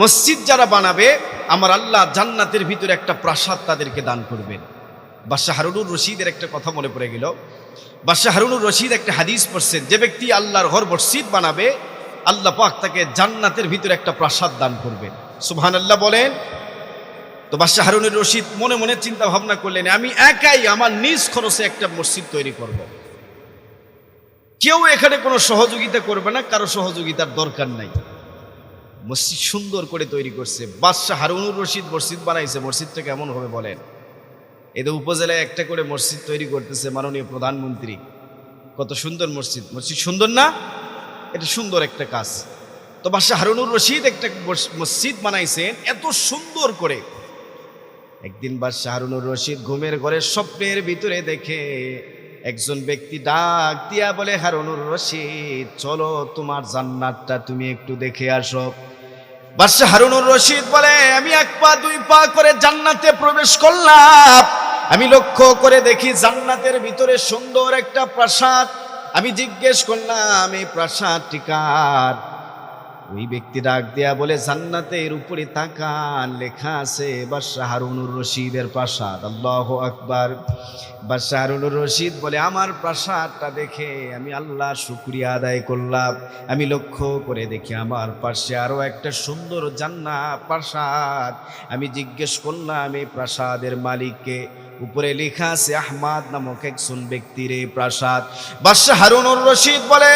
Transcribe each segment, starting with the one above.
মসজিদ যারা বানাবে, আমার আল্লাহ জান্নাতের ভিতরে একটা প্রাসাদ তাদেরকে দান করবেন বাদশাহ হারুনুর রশিদের একটা কথা মনে পড়ে গেল। বাদশাহ হারুনুর রশিদ একটা হাদিস পড়ছেন, যে ব্যক্তি আল্লাহর ঘর মসজিদ বানাবে, আল্লাহ পাক তাকে জান্নাতের ভিতরে একটা প্রাসাদ দান করবেন সুবহান আল্লাহ বলেন। তো বাদশাহ হারুনুর রশিদ মনে মনে চিন্তা ভাবনা করলেন, আমি একাই আমার নিজ খরচে একটা মসজিদ তৈরি করব। কেউ এখানে কোনো সহযোগিতা করবে না, কারও সহযোগিতার দরকার নাই। মসজিদ সুন্দর করে তৈরি করছে। বাদশাহ হারুনুর রশিদ মসজিদ বানাইছে। মসজিদটা কেমন হবে বলেন? এদের উপজেলায় একটা করে মসজিদ তৈরি করতেছে মাননীয় প্রধানমন্ত্রী। কত সুন্দর মসজিদ। মসজিদ সুন্দর না? এটা সুন্দর একটা কাজ। তো বাদশাহ হারুনুর রশিদ একটা মসজিদ বানাইছেন এত সুন্দর করে। একদিন বাদশাহ হারুনুর রশিদ ঘুমের ঘরে স্বপ্নের ভিতরে দেখে একজন ব্যক্তি ডাক দিয়া বলে, হারুনুর রশিদ, চলো তোমার জান্নাতটা তুমি একটু দেখে আসো। বাদশাহ হারুনুর রশিদ বলে, আমি এক পা, দুই পা করে জান্নাতে প্রবেশ করলাম। আমি লক্ষ্য করে দেখি জান্নাতের ভিতরে সুন্দর একটা প্রাসাদ। আমি জিজ্ঞেস করলাম, এই প্রাসাদ টিকার ওই ব্যক্তি ডাক দেয়া বলে, জান্নাতের উপরে তাকান। লেখা আছে বাদশাহ হারুনুর রশিদের প্রাসাদ। আল্লাহ আকবার। বাদশাহ হারুনুর রশিদ বলে, আমার প্রাসাদটা দেখে আমি আল্লাহ শুক্রিয়া আদায় করলাম। আমি লক্ষ্য করে দেখি আমার পাশে আরও একটা সুন্দর জান্না প্রাসাদ। আমি জিজ্ঞেস করলাম এই প্রাসাদের মালিককে? উপরে লেখা আছে, আহমাদ নামক একজন ব্যক্তির এই প্রাসাদ। বাদশাহ হারুনুর রশিদ বলে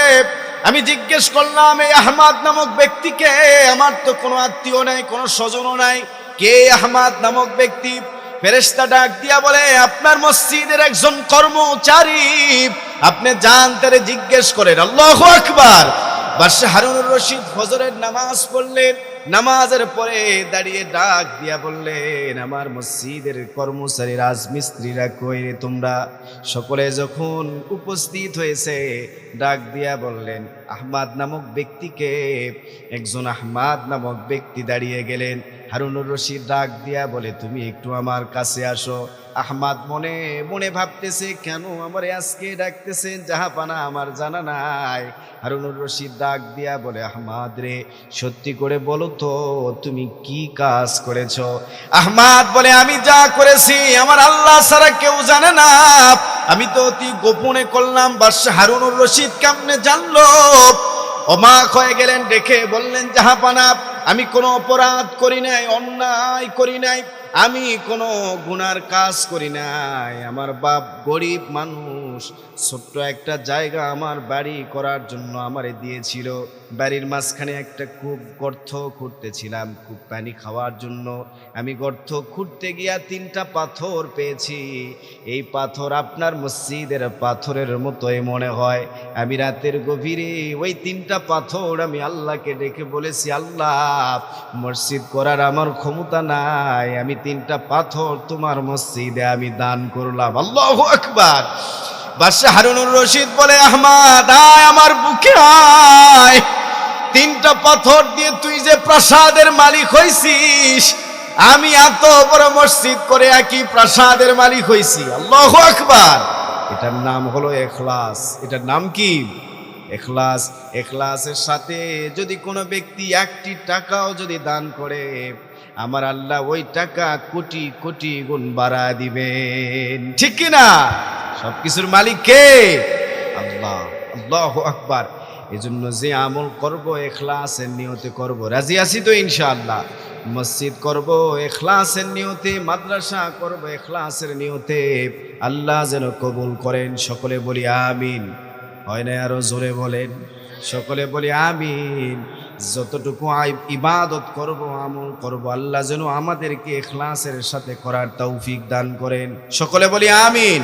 আমি জিজ্ঞেস করলাম, এই আহমাদ নামক ব্যক্তিকে? আমার তো কোনো আত্মীয় নাই, কোনো স্বজনও নাই। কে আহমাদ নামক ব্যক্তি? ফেরেস্তা ডাক দিয়া বলে, আপনার মসজিদের একজন কর্মচারী। আপনি জানতে জিজ্ঞেস করেন। আল্লাহ আকবার। বাদশাহ হারুনুর রশিদ ফজরের নামাজ পড়লেন, নামাজের পরে দাঁড়িয়ে ডাক দিয়া বললেন, আমার মসজিদের কর্মচারী, রাজমিস্ত্রিরা কই রে তোমরা? সকলে যখন উপস্থিত হয়েছে, ডাক দিয়া বললেন, আহমাদ নামক ব্যক্তিকে। একজন আহমাদ নামক ব্যক্তি দাঁড়িয়ে গেলেন হারুনুর রশিদ ডাক দিয়া বলে, তুমি একটু আমার কাছে আসো। আহমাদ মনে মনে ভাবতেছে, কেন আমার আজকে ডাকতেছেন? জাহাপানা আমার জানা নাই। হারুনুর রশিদ ডাক দিয়া বলে, আহমাদ রে, সত্যি করে বলো তো, তুমি কি কাজ করেছ? আহমাদ বলে, আমি যা করেছি, আমার আল্লাহ ছাড়া কেউ জানে না। আমি তো অতি গোপনে করলাম, বাদশাহ হারুনুর রশিদ কেমনে জানলো? অমাক হয়ে গেলেন দেখে বললেন জাহাপানা আমি কোনো অপরাধ করি নাই, অন্যায় করি নাই, আমি কোনো গুনার কাজ করি নাই। আমার বাপ গরিব মানুষ ছোট্ট একটা জায়গা আমার বাড়ি করার জন্য আমারে দিয়েছিল। বাড়ির মাঝখানে একটা কূপ গর্ত খুঁড়তেছিলাম কূপ পানি খাওয়ার জন্য। আমি গর্ত খুঁড়তে গিয়া তিনটা পাথর পেয়েছি। এই পাথর আপনার মসজিদের পাথরের মতোই মনে হয়। আমি রাতের গভীরে ওই তিনটা পাথর আমি আল্লাহকে ডেকে বলেছি, আল্লাহ, মসজিদ করার আমার ক্ষমতা নাই। আমি তিনটা পাথর তোমার মসজিদে আমি দান করলাম। আল্লাহ আকবার। বাদশাহ হারুনুর রশিদ বলে, আহমাদ, আয় আমার বুকে আয়। তিনটা পাথর দিয়ে তুই যে প্রাসাদের মালিক হইছিস, আমি এত বড় মসজিদ করে একই প্রাসাদের মালিক হইছি। আল্লাহ আকবার। এটার নাম হলো এখলাস। এটার নাম কি? এখলাস। এখলাসের সাথে যদি কোনো ব্যক্তি একটি টাকাও যদি দান করে, আমার আল্লাহ ওই টাকা কোটি কোটি গুণ বাড়া দিবেন। ঠিক কি না সব কিছুর মালিক কে? আল্লাহ। আল্লাহ আকবার। এজন্য যে আমল করব, এখলাসের নিয়তে করব। রাজি আছি তো ইনশাআল্লাহ? মসজিদ করব, এখলাসের নিয়তে। মাদ্রাসা করব, এখলাসের নিয়তে। আল্লাহ যেন কবুল করেন, সকলে বলি আমিন। হয় না আরও জোরে বলেন? সকলে বলি আমিন। যতটুকু ইবাদত করব, আমল করব, আল্লাহ যেন আমাদেরকে এখলাসের সাথে করার তৌফিক দান করেন। সকলে বলি আমিন।